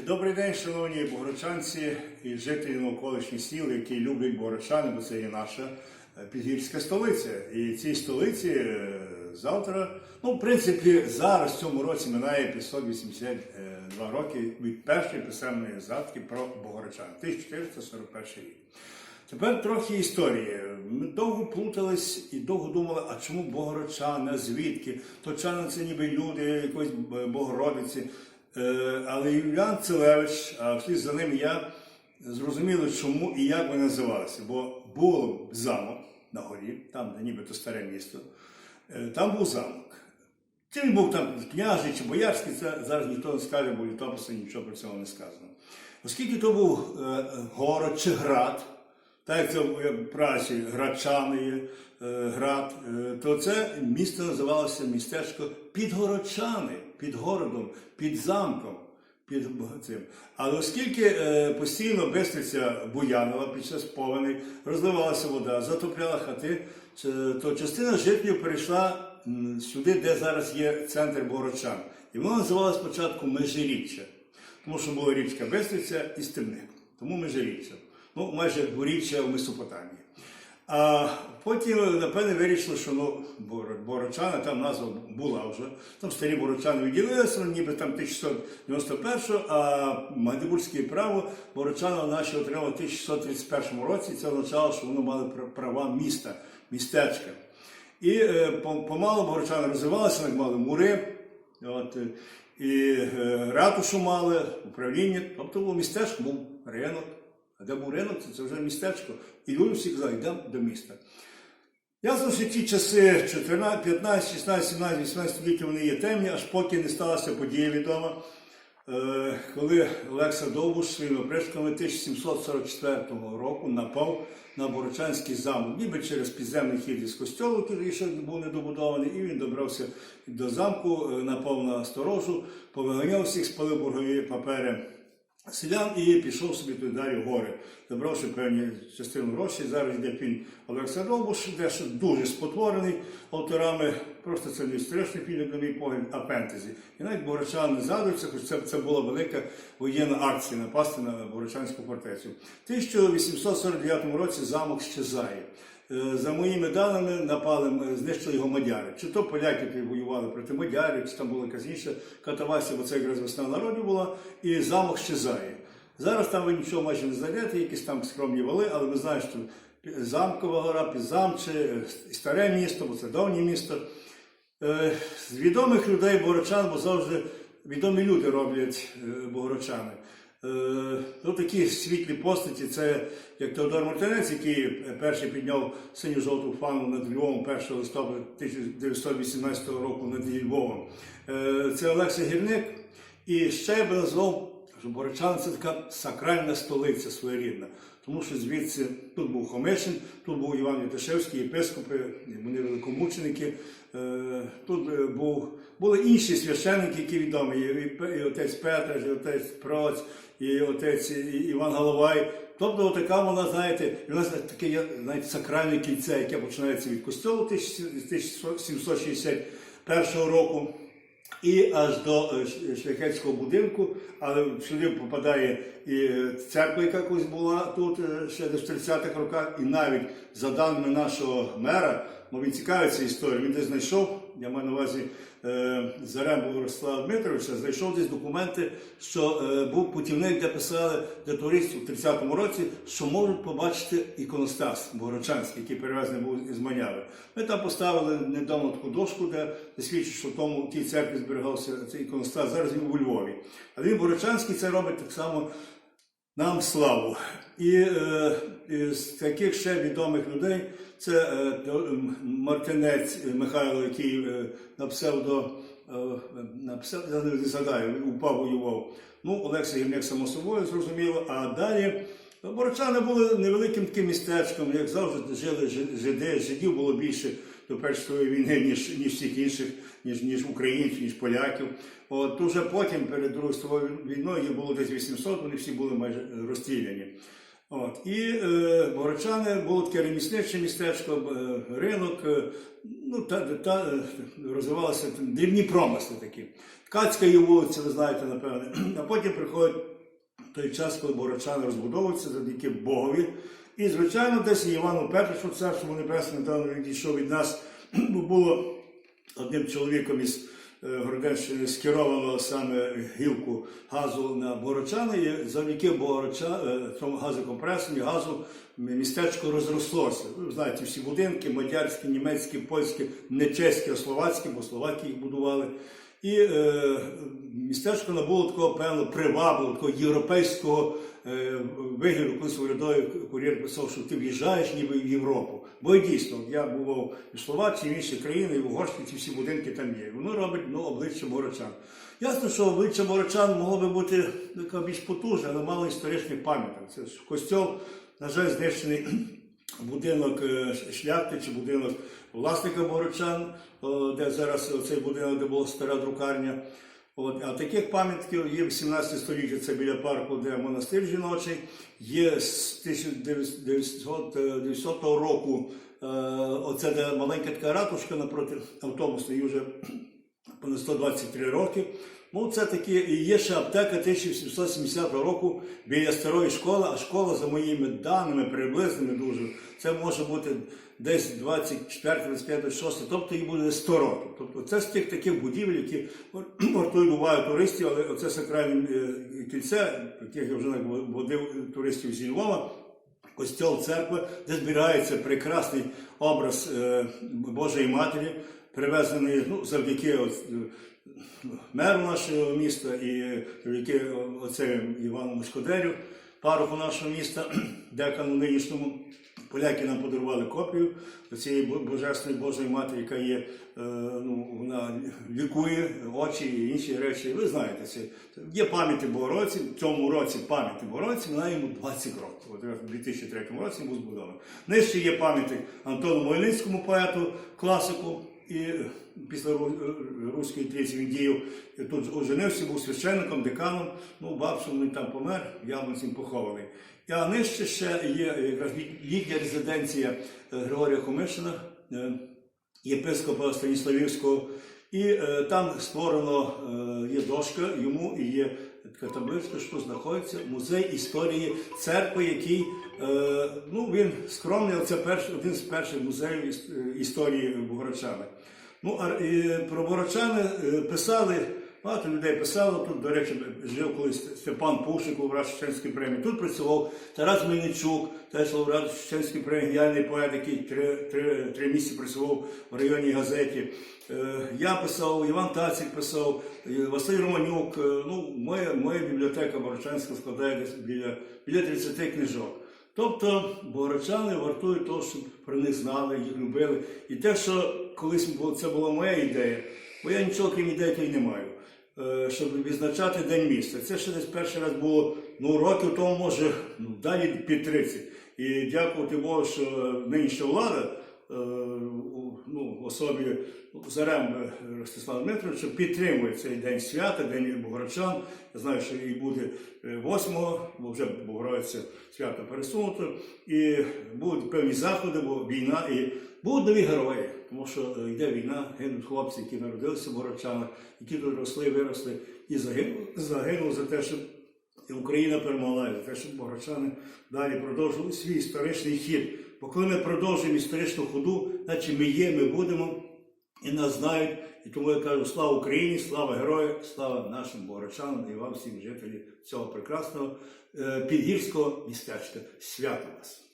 Добрий день, шановні богородчанці і жителі навколишніх сіл, які люблять богородчани, бо це є наша е, підгірська столиця. І цій столиці е, завтра, ну, в принципі, зараз в цьому році минає 582 роки від першої писемної згадки про богородчан, 1441 рік. Тепер трохи історії. Ми довго плутались і довго думали, а чому Богородчани, звідки? Точани це ніби люди якоїсь Богородиці. Е, Але Юліан Целевич, а вслід за ним я зрозуміли, чому і як вони називалися. Бо був замок на горі, там де нібито старе місто, Е, там був замок. Чи він був там княжий чи боярський, це зараз ніхто не скаже, бо літописі нічого про цього не сказано. Оскільки то був е, город чи град, так як це в праці Градчани є, град, то це місто називалося містечко Підгородчани, під городом, під замком. Під цим. Але оскільки е, постійно бистриця буянила під час повені, розливалася вода, затопляла хати, то частина жителів перейшла сюди, де зараз є центр Богородчан. І воно називалося спочатку Межиріччя, тому що була річка Бистриця і Стебник. Тому Межиріччя. Ну, майже горіччя в Месопотамії. А потім, напевне, вирішили, що ну, Борочани, там назва була вже. Там старі Борочани відділилися, ніби там 1691, а Магдебурзьке право Борочани наші отримали в 1631 році. Це означало, що вони мали права міста, містечка. І е, по- помалу Борочани розвивалися, вони мали мури, от, і е, ратушу мали, управління, тобто було містечко, був ринок. Де ринок, це, вже містечко. І люди всі казали, йдемо до міста. Ясно, що ті часи 14, 15, 16, 17, 18 століття вони є темні, аж поки не сталася подія відома, е, коли Олекса Довбуш своїми опришками 1744 року напав на Борочанський замок, ніби через підземний хід із костьолу, який ще був недобудований, і він добрався до замку, е, напав на сторожу, повиганяв всіх, спалив боргові папери селян і пішов собі туди далі в гори, забравши певні частину грошей. Зараз йде фільм Олекса Довбуш, дещо дуже спотворений авторами. Просто це не історичний фільм, на мій погляд, а фентезі. І навіть Богородчан не згадується, хоч це, це була велика воєнна акція напасти на Богородчанську фортецю. В 1849 році замок щезає. Е, За моїми даними напали, е, знищили його мадяри. Чи то поляки які воювали проти мадярів, чи там була якась інша катавасія, бо це якраз весна народів була, і замок щезає. Зараз там ви нічого майже не знайдете, якісь там скромні вали, але ми знаємо, що замкова гора, Підзамче, старе місто, бо це давнє місто. Е, З відомих людей Богородчан, бо завжди відомі люди роблять Богородчани. Е, Ну, такі світлі постаті, це як Теодор Мартинець, який перший підняв синю-жовту фану над Львовом 1 листопада 1918 року над Львовом. Е, Це Олексій Гірник. І ще я би назвав, що Боричан це така сакральна столиця своєрідна. Тому що звідси тут був Хомишин, тут був Іван Ятишевський, єпископи, вони великомученики. Е, Тут е, був, були інші священники, які відомі, і, отець Петр, і отець Проць, і отець Іван Головай. Тобто, така вона, знаєте, і у нас таке знаєте, сакральне кільце, яке починається від костьолу 1761 року і аж до е, шляхетського будинку, але сюди попадає і церква, яка колись була тут е, ще до в 30-х роках, і навіть за даними нашого мера, бо він цікавиться історією, він десь знайшов, я маю на увазі Зарембу Ростислава Дмитровича, знайшов десь документи, що е, був путівник, де писали для туристів у 30-му році, що можуть побачити іконостас Богородчанський, який перевезений був із Маняви. Ми там поставили недавно таку дошку, де свідчить, що в тому в тій церкві зберігався цей іконостас. Зараз він у Львові. А він Борочанський це робить так само нам славу. І е, із таких ще відомих людей це е, Мартинець Михайло, який е, на псевдо, е, не згадаю, упав воював. Ну, Олексій Гірник, само собою, зрозуміло. А далі Борочани були невеликим таким містечком, як завжди жили жиди, жидів було більше до Першої війни, ніж, ніж всіх інших, ніж, ніж українців, ніж поляків. От уже потім, перед Другою світовою війною, їх було десь 800, вони всі були майже розстріляні. От. І е, Богородчани було таке ремісниче містечко, е, ринок, е, ну, та, та, е, розвивалися дрібні промисли такі. Кацька є вулиця, ви знаєте, напевне. А потім приходить той час, коли Богородчани розбудовуються завдяки Богові. І, звичайно, десь і Івану Петровичу, царство небесне, недавно відійшов від нас, бо було одним чоловіком із е, Городенщини скеровано саме гілку газу на Богородчани, і завдяки Богородча, е, цьому газокомпресорі, газу містечко розрослося. Ви знаєте, всі будинки, мадярські, німецькі, польські, не чеські, а словацькі, бо словаки їх будували. І е, містечко набуло такого певно привабливого, такого європейського е, вигляду, коли урядовий кур'єр писав, що ти в'їжджаєш ніби в Європу. Бо дійсно, я бував в Словаччині, в інші країни, і в Угорщині, ці всі будинки там є. Воно робить ну, обличчя Борочан. Ясно, що обличчя Борочан могло би бути така більш потужне, але мало історичних пам'яток. Це ж костьол, на жаль, знищений будинок е, шляхти чи будинок власника Борочан, де зараз цей будинок, де була стара друкарня. От, а таких пам'ятків є в 18 столітті, це біля парку, де монастир жіночий. Є з 1900 року е, оце де маленька така ратушка напроти автобусу, їй вже понад 123 роки. Ну, це такі, є ще аптека 1770 року біля старої школи, а школа, за моїми даними, приблизними дуже, це може бути десь 24, 25, 26, тобто їй буде 100 років. Тобто це з тих таких будівель, які вартують увагу туристів, але оце сакральне е, кільце, яких я вже водив туристів зі Львова, костьол церкви, де збирається прекрасний образ е, Божої Матері, привезений ну, завдяки е, нашого міста і завдяки оцею Івану Мошкодерю, пароху нашого міста, декану нинішньому. Поляки нам подарували копію цієї божественної Божої Матері, яка є, е, ну, вона лікує очі і інші речі. Ви знаєте, це є пам'яті Богородиці. В цьому році пам'яті Богородиці, вона йому 20 років. От у 2003 році був збудований. Нижче є пам'ятник Антону Хмельницькому поету, класику. І після руської трійці він діяв тут оженився, був священником, деканом. Ну, він там помер, яблунцем похований. А нижче ще є якраз літня резиденція е, Григорія Хомишина, е, єпископа Станіславівського. І е, там створено е, є дошка йому і є що знаходиться музей історії церкви, який е, ну, він скромний, але це перший, один з перших музеїв е, історії Богородчани. Ну, про Богородчани е, писали, багато людей писало. Тут, до речі, жив колись Степан Пушик, лауреат Шевченської премії. Тут працював Тарас Мельничук, теж лауреат Шевченської премії, геніальний поет, який три, три, три місяці працював в районній газеті. Е, Я писав, Іван Тацик писав, е, Василь Романюк. Е, Ну, моя, моя бібліотека Борочанська складає десь біля, біля 30 книжок. Тобто богородчани вартують того, щоб про них знали, їх любили. І те, що колись це була моя ідея, бо я нічого крім ідеї не маю, щоб відзначати День міста. Це ще десь перший раз було ну, років тому, може, ну, далі під 30. І дякувати Богу, що нинішня влада е, ну, особі Зарем Ростислава Дмитровича підтримує цей день свята, День Богородчан. Я знаю, що і буде 8-го, бо вже Богородиця свято пересунуто. І будуть певні заходи, бо війна і будуть нові герої, тому що е, йде війна, гинуть хлопці, які народилися в Богородчанах, які тут росли, виросли і загинули, загинули за те, щоб Україна перемогла, за те, щоб богородчани далі продовжували свій історичний хід. Бо коли ми продовжуємо історичну ходу, значить ми є, ми будемо, і нас знають. І тому я кажу, слава Україні, слава герою, слава нашим богородчанам і вам всім жителям цього прекрасного е, підгірського містечка. Свято вас!